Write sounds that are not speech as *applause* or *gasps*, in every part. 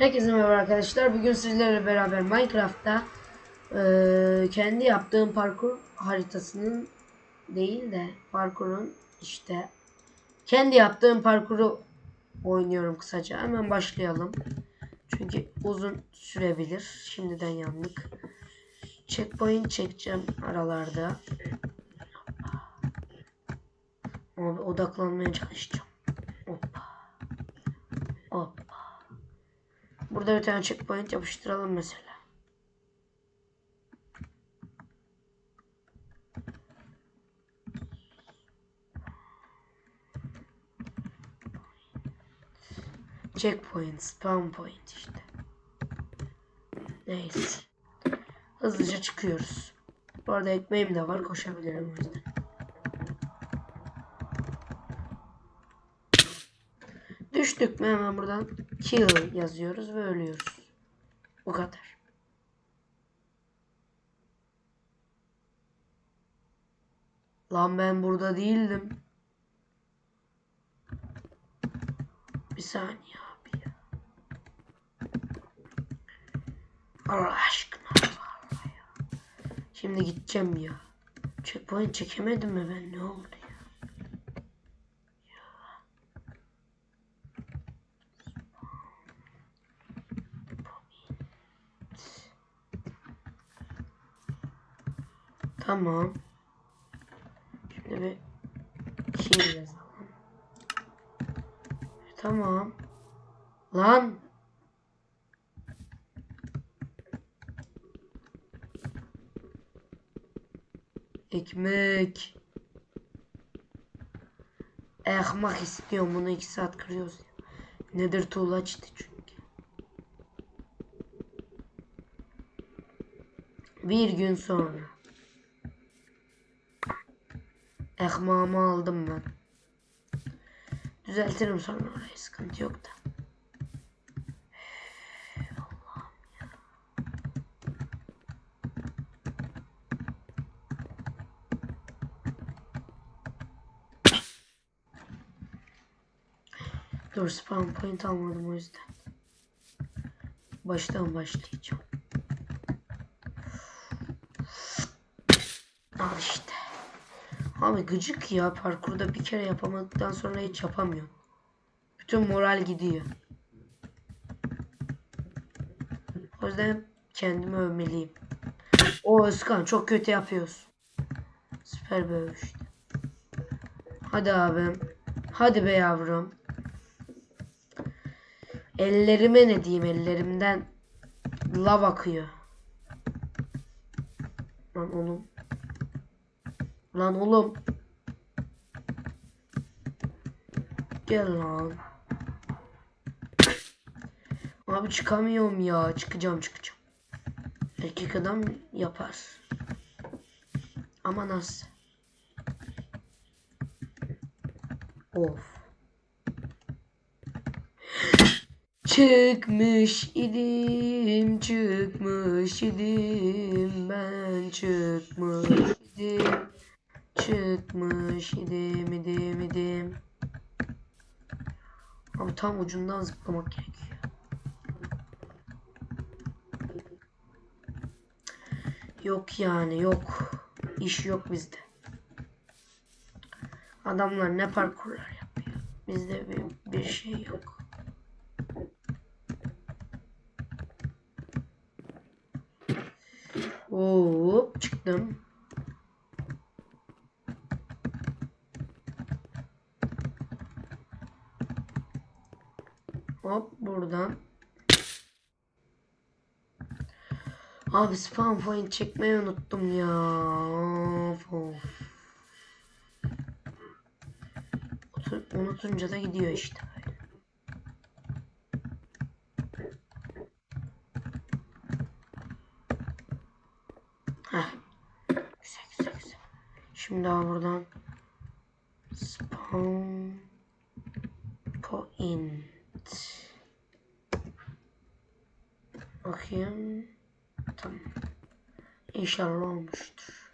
Herkese merhaba arkadaşlar. Bugün sizlerle beraber Minecraft'ta eee, kendi yaptığım parkur haritasının değil de parkurun işte kendi yaptığım parkuru oynuyorum kısaca. Hemen başlayalım. Çünkü uzun sürebilir. Şimdiden yandık. Checkpoint çekeceğim aralarda. Abi odaklanmaya çalışacağım. Hoppa. Hoppa. Burada bir tane checkpoint yapıştıralım mesela. Checkpoint, spawn point işte. Neyse. Hızlıca çıkıyoruz. Bu arada ekmeğim de var koşabilirim o yüzden. Düştük mü hemen buradan kill yazıyoruz ve ölüyoruz. Bu kadar. Lan ben burada değildim. Bir saniye abi ya. Allah aşkına. Allah ya. Şimdi gideceğim ya. Checkpoint çekemedim mi ben? Ne oldu Tamam. Şimdi bir kill yazalım. Tamam. Lan. Ekmek. Ekmek istiyorum. Bunu iki saat kırıyoruz. Nedir tuğla çıktı çünkü. Bir gün sonra. Ekmeğimi aldım ben. Düzeltirim sonra orayı sıkıntı yok da. Dur spawn point almadım o yüzden. Baştan başlayacağım. Al işte. Abi gıcık ya parkurda bir kere yapamadıktan sonra hiç yapamıyorum. Bütün moral gidiyor. O yüzden kendimi övmeliyim. O Özkan çok kötü yapıyorsun. Süper bir işte. Hadi abim. Hadi be yavrum. Ellerime ne diyeyim ellerimden lav akıyor. Lan oğlum. Lan oğlum. Gel lan. Abi çıkamıyorum ya. Çıkacağım çıkacağım. Erkek adam yapar. Ama nasıl? Of. Çıkmış idim, çıkmış idim, ben çıkmış idim, çıkmış idim, idim, idim. Abi tam ucundan zıplamak gerekiyor. Yok yani yok. İş yok bizde. Adamlar ne parkurlar yapıyor. Bizde bir, bir şey yok. Hop çıktım. Hop buradan. Abi spawn point çekmeyi unuttum ya. Of, of. Utu- Unutunca da gidiyor işte. Şimdi daha buradan spawn point. Bakayım. Tamam. İnşallah olmuştur.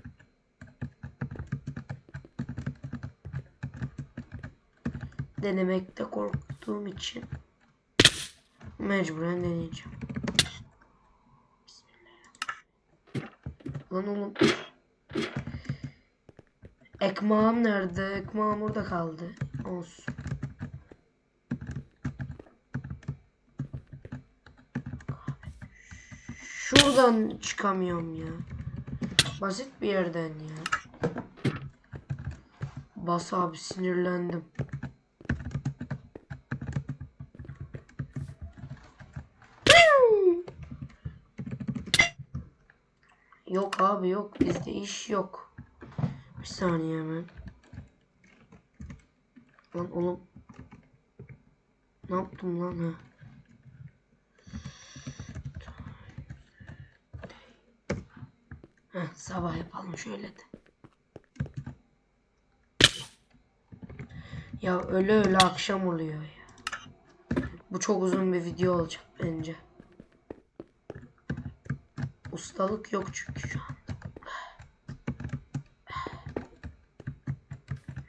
Denemekte korktuğum için Mecburen deneyeceğim. Lan oğlum. Ekmağım nerede? Ekmağım orada kaldı. Olsun. Şuradan çıkamıyorum ya. Basit bir yerden ya. Bas abi sinirlendim. Yok abi yok. Bizde iş yok. Bir saniye hemen. Lan oğlum. Ne yaptım lan ha? Sabah yapalım şöyle de. Ya öyle öyle akşam oluyor ya. Bu çok uzun bir video olacak bence. Ustalık yok çünkü şu anda.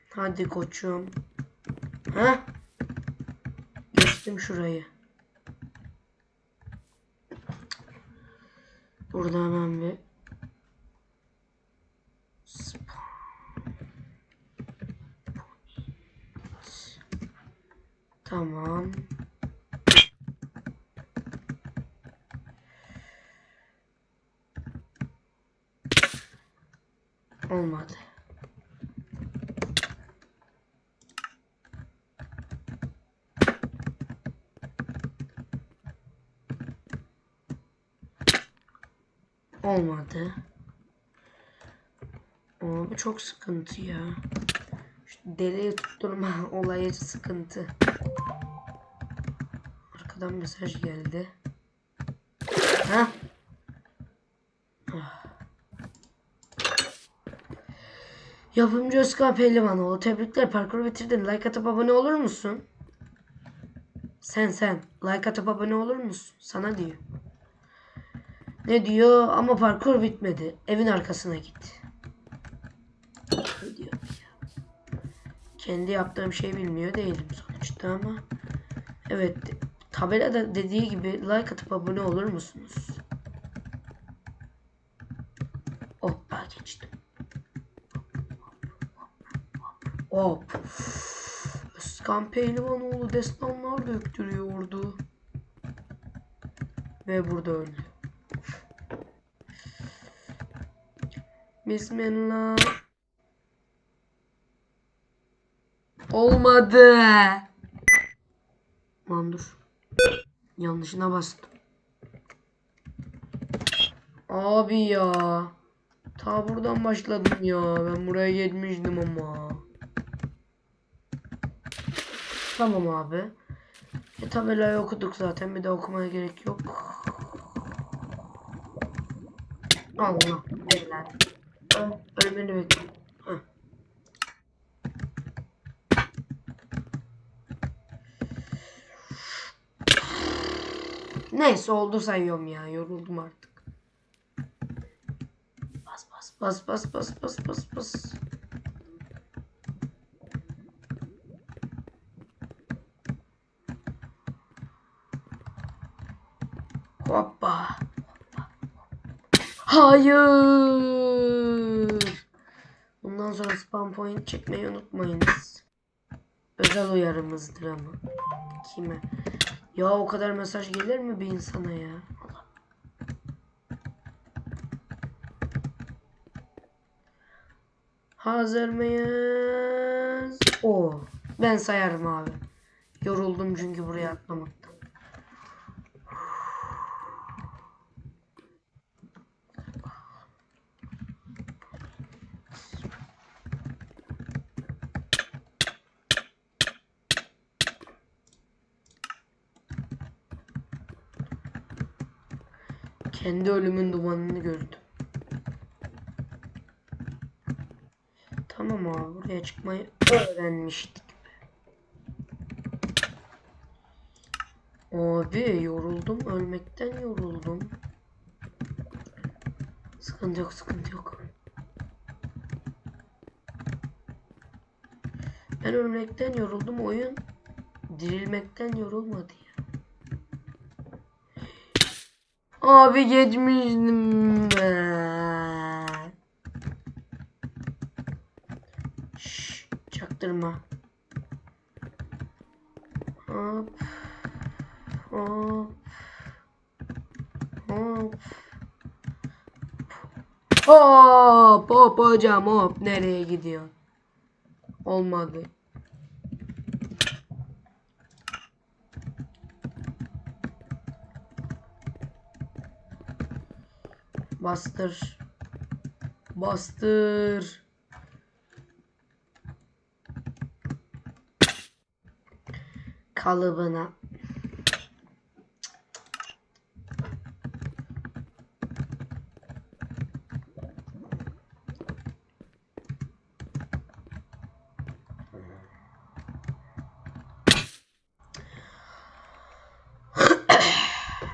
Hadi koçum. Ha? Geçtim şurayı. Burada hemen bir Spawn point. Tamam. Olmadı. Olmadı. Ama bu çok sıkıntı ya. Şu deliği tutturma *laughs* olayı sıkıntı. Arkadan mesaj geldi. Ha? Yapımcı Özkan Pehlivanoğlu. Tebrikler parkuru bitirdin. Like atıp abone olur musun? Sen sen. Like atıp abone olur musun? Sana diyor. Ne diyor? Ama parkur bitmedi. Evin arkasına git. Diyor ya? Kendi yaptığım şey bilmiyor değilim sonuçta ama. Evet. Tabelada dediği gibi like atıp abone olur musunuz? Hoppa geçtim. Hop. Özkan Pehlivanoğlu destanlar döktürüyordu. Ve burada öldü. Bismillah. Olmadı. Lan dur. Yanlışına bastım. Abi ya. Ta buradan başladım ya. Ben buraya gelmiştim ama. Tamam abi. E, tabelayı okuduk zaten. Bir de okumaya gerek yok. Allah. Öl, ölmeni bekliyorum. Heh. Neyse oldu sayıyorum ya. Yoruldum artık. Bas bas bas bas bas bas bas bas. Hoppa. Hayır. Bundan sonra spam point çekmeyi unutmayınız. Özel uyarımızdır ama. Kime? Ya o kadar mesaj gelir mi bir insana ya? Allah. Hazır mıyız? O. Ben sayarım abi. Yoruldum çünkü buraya atlamaktan. Kendi ölümün dumanını gördüm. Tamam abi buraya çıkmayı öğrenmiştik. Abi yoruldum ölmekten yoruldum. Sıkıntı yok sıkıntı yok. Ben ölmekten yoruldum oyun dirilmekten yorulmadı ya. Abi geçmiştim ben. Şşş, çaktırma. Hop. Hop. Hop. Hop hop hocam hop nereye gidiyor? Olmadı. Bastır. Bastır. Kalıbına.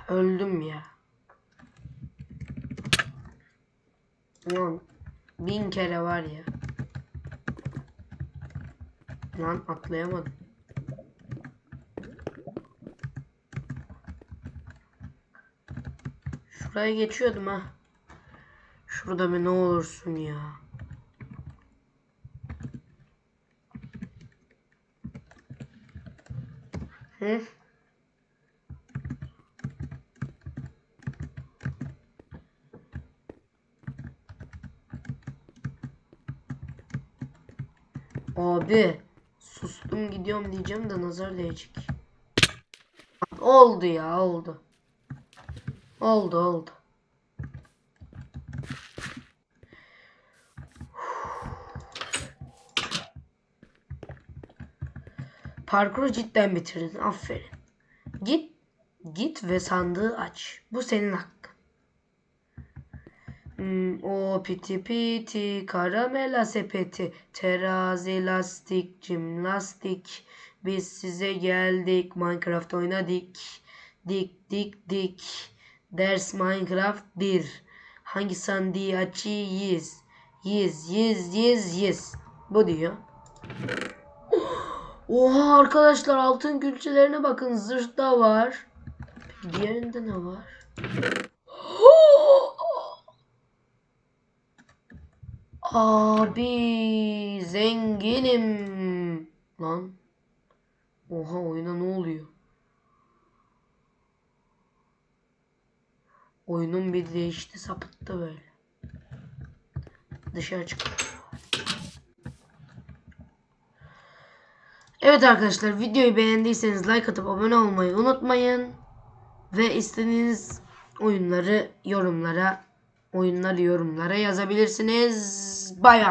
Öldüm ya. Lan bin kere var ya. Lan atlayamadım. Şuraya geçiyordum ha. Şurada bir ne olursun ya. Hı? Abi sustum gidiyorum diyeceğim de nazar değecek. Oldu ya oldu. Oldu oldu. Parkuru cidden bitirdin. Aferin. Git git ve sandığı aç. Bu senin hakkın. Hmm, o piti piti karamela sepeti terazi lastik cimnastik biz size geldik Minecraft oynadık. Dik dik dik. Ders Minecraft 1 hangi sandığı açıyız? Yes yes yes yes bu diyor. *gasps* Oha arkadaşlar altın külçelerine bakın. Zırh da var. Peki diğerinde ne var *gasps* Abi zenginim. Lan. Oha oyuna ne oluyor? Oyunun bir değişti sapıttı böyle. Dışarı çık. Evet arkadaşlar videoyu beğendiyseniz like atıp abone olmayı unutmayın. Ve istediğiniz oyunları yorumlara oyunları yorumlara yazabilirsiniz. Bay.